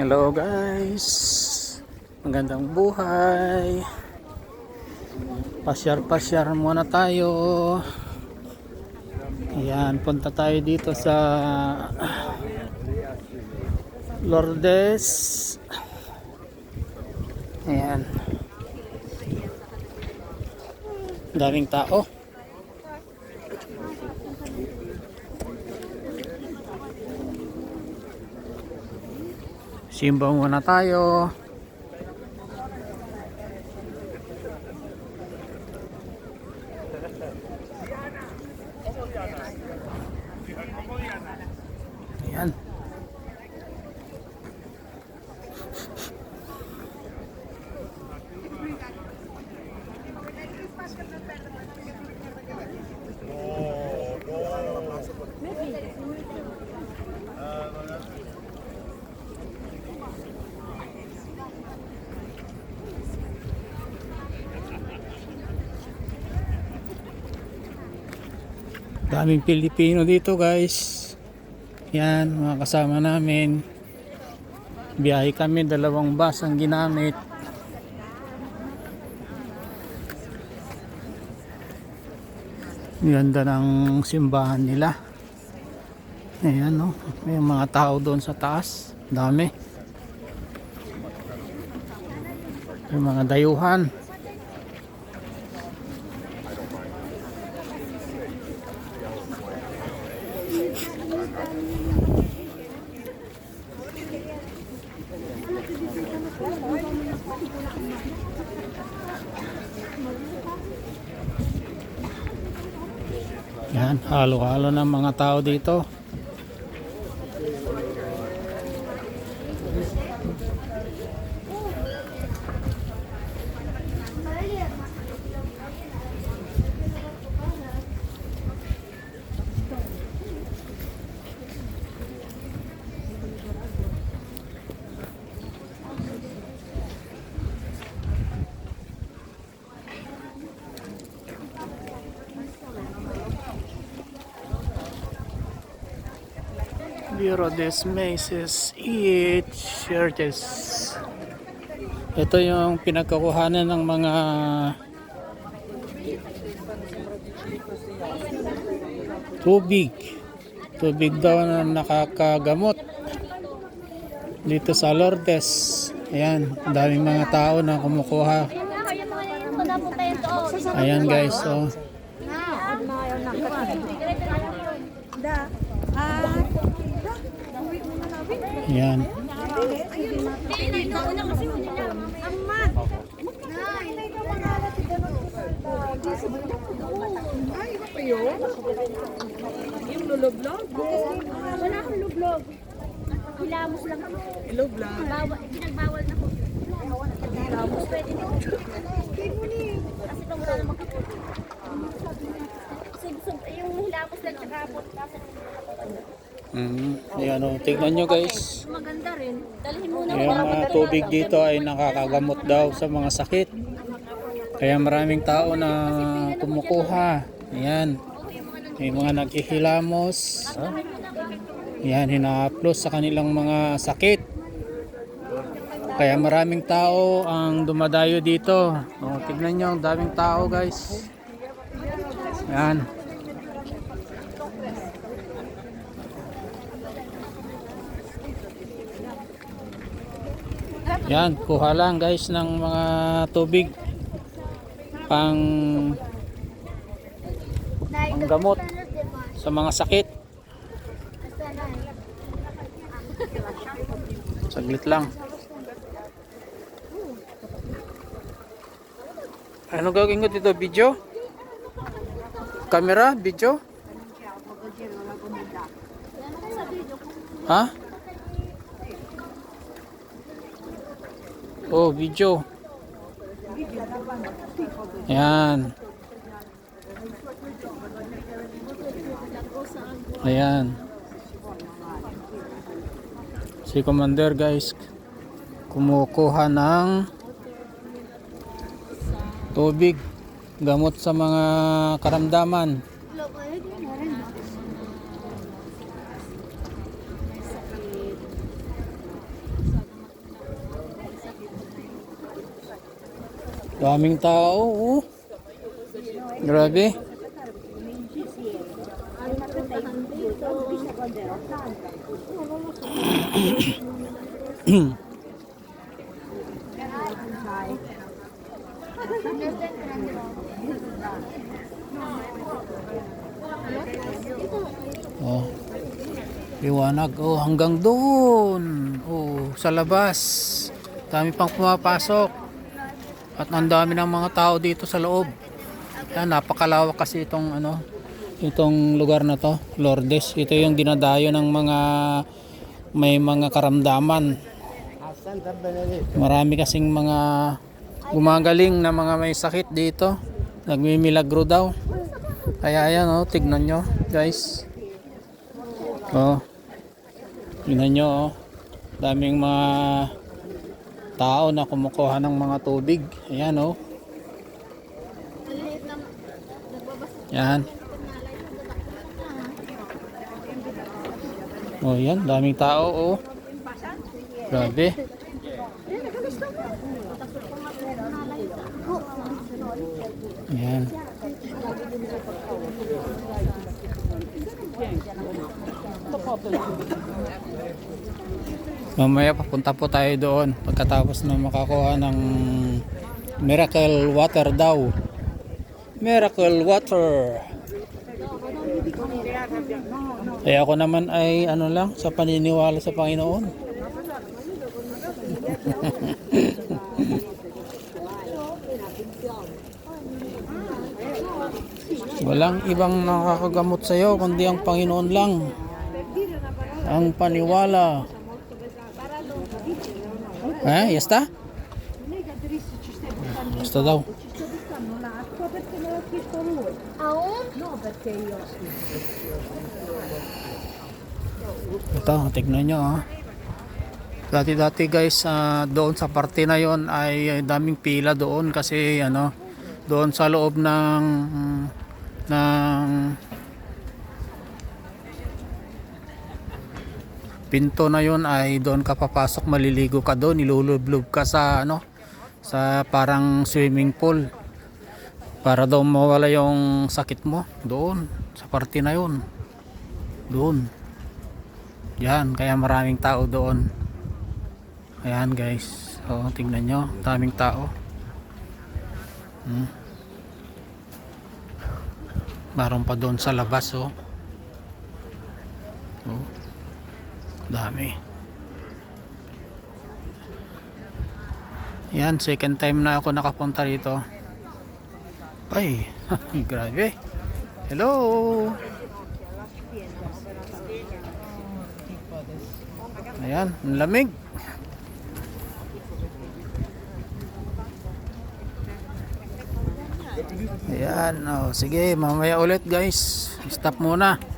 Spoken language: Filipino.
Hello guys. Magandang buhay. Pasyar-pasyar muna tayo. Ayan, punta tayo dito sa Lourdes. Ayan. Daming tao. Simba muna tayo. Ayan. Daming Pilipino dito guys. Yan, mga kasama namin. Biyahe kami, dalawang bus ang ginamit. Ganda ng simbahan nila. Ayan no, may mga tao doon sa taas. Dami. May mga dayuhan. Yan, halo-halo ng mga tao dito. Bureau des Meses Eat Churches. Ito yung pinagkakuhanan ng mga tubig. Tubig daw na nakakagamot dito sa Lourdes. Ayan, ang daming mga tao na kumukuha. Ayan guys, oh. Ayan. Ay, iba pa yun? Yung lulublog? Wala akong lublog. Hilamos lang ako. Bawal, pinagbawal na ko. Hilamos pwede din. Kasi kung wala naman sub, yung hilamos lang kapot. Kasi Mm, ayan, oh. Tignan nyo guys. maganda rin. Dalhin muna Yung mga tubig dito ay nakakagamot daw sa mga sakit. Kaya maraming tao na kumukuha. Ayan. May mga naghihilamos. Ayan, hina-upload sa kanilang mga sakit. Kaya maraming tao ang dumadayo dito. O, tignan nyo, ang daming tao guys. Ayan. Yan, kuha lang guys ng mga tubig pang panggamot sa mga sakit. Saglit lang. Ano gagawin ko dito? Video? Camera? Video? Ha? Oh, video. Yan. Ayan. Si Commander guys kumukuha ng tubig gamot sa mga karamdaman Daming tao, oh. Grabe. Oh. Liwanag. Oh, hanggang doon. Oh, sa labas. Dami pang pumapasok. At ang dami ng mga tao dito sa loob. Yan, napakalawak kasi itong ano, itong lugar na to, Lourdes. Ito yung dinadayo ng mga may mga karamdaman. Marami kasing mga gumagaling na mga may sakit dito. Nagmimilagro daw. Kaya ayan oh, tignan nyo guys. Oh. Tignan nyo oh. Daming mga tao na kumukuha ng mga tubig. Ayan oh. Yan. Oh, yan. Daming tao oh. Grabe. Yan. Mamaya papunta po tayo doon pagkatapos na makakuha ng miracle water daw. Miracle water. Kaya ako naman ay ano lang sa paniniwala sa Panginoon. Walang ibang nakakagamot sa iyo kundi ang Panginoon lang. Ang paniwala. Eh, yasta? Basta daw. Aun? Ito, tignan nyo ah. Dati-dati guys, ah, doon sa parte na yon ay daming pila doon kasi ano, doon sa loob ng ng pinto na yon ay doon ka papasok, maliligo ka doon, nilulublob ka sa ano, sa parang swimming pool. Para daw mawala yung sakit mo doon sa parte na yon. Doon. Yan, kaya maraming tao doon. Ayan guys. O, tingnan nyo. Daming tao. Hmm. Maroon pa doon sa labas, oh. Oh. Dami. Yan, second time na ako nakapunta rito. Ay, grabe. Hello. Ayan, ang lamig. Ayan, oh, sige, mamaya ulit guys. Stop muna.